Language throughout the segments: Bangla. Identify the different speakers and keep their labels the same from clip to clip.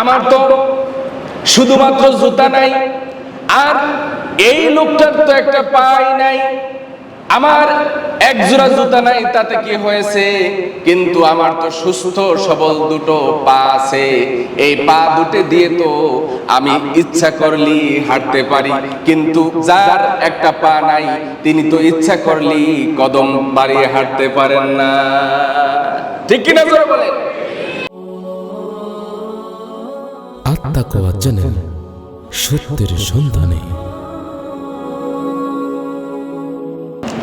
Speaker 1: আমার তো শুধুমাত্র জুতা নাই, আর এই লোকটার তো একটা পাই নাই। আমার এক জোড়া জুতা নাই, তাতে কি হয়েছে? কিন্তু আমার তো সুস্থ, সবল দুটো পা আছে। এই পা দুটো দিয়ে তো আমি ইচ্ছা করলি হাঁটতে পারি, কিন্তু যার একটা পা নাই, তিনি তো ইচ্ছা করলি কদম বাড়িয়ে হাঁটতে পারেন না। ঠিক কিনা বলেন?
Speaker 2: আত্মাকোয়া চ্যানেল সত্যের সন্ধানে।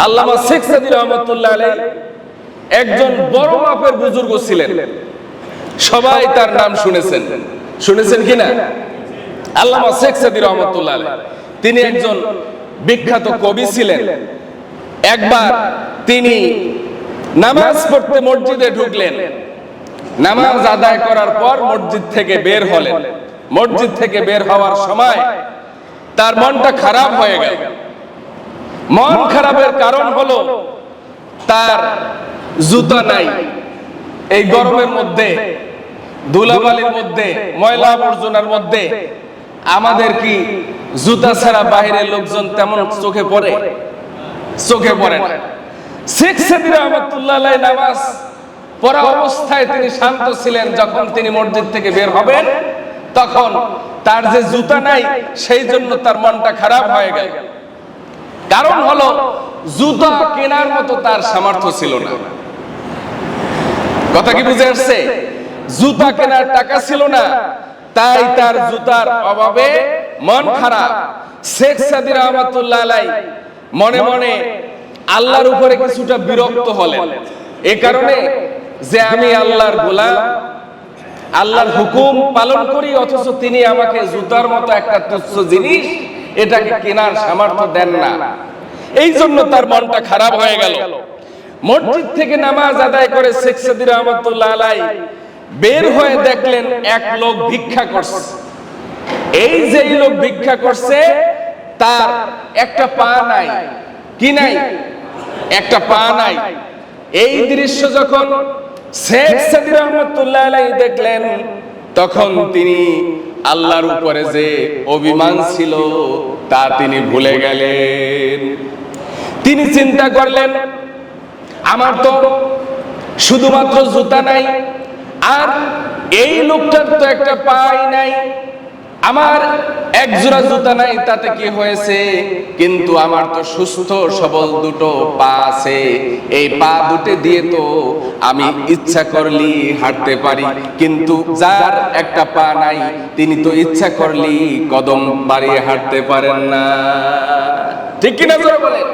Speaker 1: আল্লামা শেখ সাদি রহমতুল্লাহ আলাই একজন বড় মাপের বুজুর্গ ছিলেন। সবাই তার নাম শুনেছেন। শুনেছেন কিনা? আল্লামা শেখ সাদি রহমতুল্লাহ তিনি একজন বিখ্যাত কবি ছিলেন। একবার তিনি নামাজ পড়তে মসজিদে ঢুকলেন। নামাজ আদায় করার পর মসজিদ থেকে বের হলেন। মসজিদ থেকে বের হওয়ার সময় তার মনটা খারাপ হয়ে গেল। মন খারাপের কারণ হলো তার জুতা নাই। এই গরমের মধ্যে, ধুলাবালির মধ্যে, ময়লা আবর্জনার মধ্যে আমাদের কি জুতা ছাড়া বাইরের লোকজন তেমন চোখে পড়ে? চোখে পড়ে না। শেখ সাদির রহমতুল্লাহ নামাজ পড়া অবস্থায় তিনি শান্ত ছিলেন যখন তিনি মসজিদ থেকে বের হবেন। তখন তার যে জুতা নাই সেই জন্য তার মনটা খারাপ হয়ে গেল। কারণ হলো জুতা কেনার মতো তার সামর্থ্য ছিল না। কথা কি বুঝে আসছে? জুতা কেনার টাকা ছিল না। তাই তার জুতার অভাবে মন খারাপ। শেখ সাদি রহমতুল্লাহ আলাই মনে মনে আল্লাহর উপরে কিছুটা বিরক্ত হলেন। এ কারণে যে আমি আল্লাহর গোলাম আল্লাহর হুকুম পালন করি অথচ তিনি আমাকে জুতার মতো একটা তুচ্ছ জিনিস এটাকে কেনার সামর্থ্য দেন না। এই জন্য তার মনটা খারাপ হয়ে গেল। মসজিদ থেকে নামাজ আদায় করে শেখ সাদি রহমতুল্লাহ আলাই বের হয়ে দেখলেন এক লোক ভিক্ষা করছে। এই যে লোক ভিক্ষা করছে তার একটা পা নাই। কি নাই? একটা পা নাই। এই দৃশ্য যখন শেখ সাদি রহমতুল্লাহ আলাই দেখলেন তখন তিনি আল্লাহর উপরে যে অভিমান ছিল তা তিনি ভুলে গেলেন। তিনি চিন্তা করলেন আমার তো শুধুমাত্র জুতা নাই আর এই লোকটার তো একটা পাই নাই। আমার এক জোড়া জুতা নাই, তাতে কি হয়েছে? কিন্তু আমার তো সুস্থ, সবল দুটো পা আছে। এই পা দুটো দিয়ে তো আমি ইচ্ছা করলি হাঁটতে পারি। কিন্তু যার একটা পা নাই, তিনি তো ইচ্ছা করলি কদম বাড়িয়ে হাঁটতে পারেন না। ঠিক কিনা জোরে বলেন?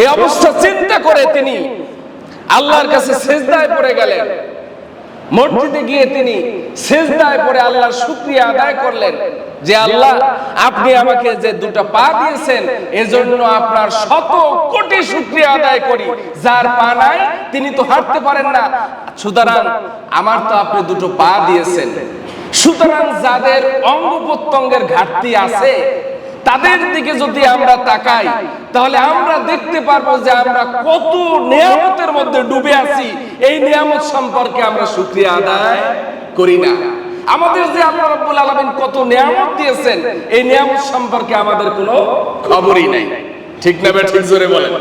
Speaker 1: এই অবস্থা চিন্তা করে তিনি আল্লাহর কাছে সেজদায় পড়ে গেলেন। মসজিদে গিয়ে তিনি সেজদায় পড়ে আল্লাহর শুকরিয়া আদায় করলেন যে আল্লাহ, আপনি আমাকে যে দুটো পা দিয়েছেন, এজন্য আপনার শত কোটি শুকরিয়া আদায় করি। যার পা নাই, তিনি তো হাঁটতে পারেন না। সুতরাং আমার তো আপনি দুটো পা দিয়েছেন। সুতরাং যাদের অঙ্গ প্রত্যঙ্গের ঘাটতি আছে তাদের দিকে যদি আমরা তাকাই, তাহলে আমরা দেখতে পারব যে আমরা কত নিয়ামতের মধ্যে ডুবে আছি। এই নিয়ামত সম্পর্কে আমরা সুক্রিয়া আদায় করি না। আমাদের যে আল্লাহ রাব্বুল আলামিন কত নিয়ামত দিয়েছেন, এই নিয়ামত সম্পর্কে আমাদের কোনো খবরই নাই। ঠিক না ঠিক জোরে বলেন।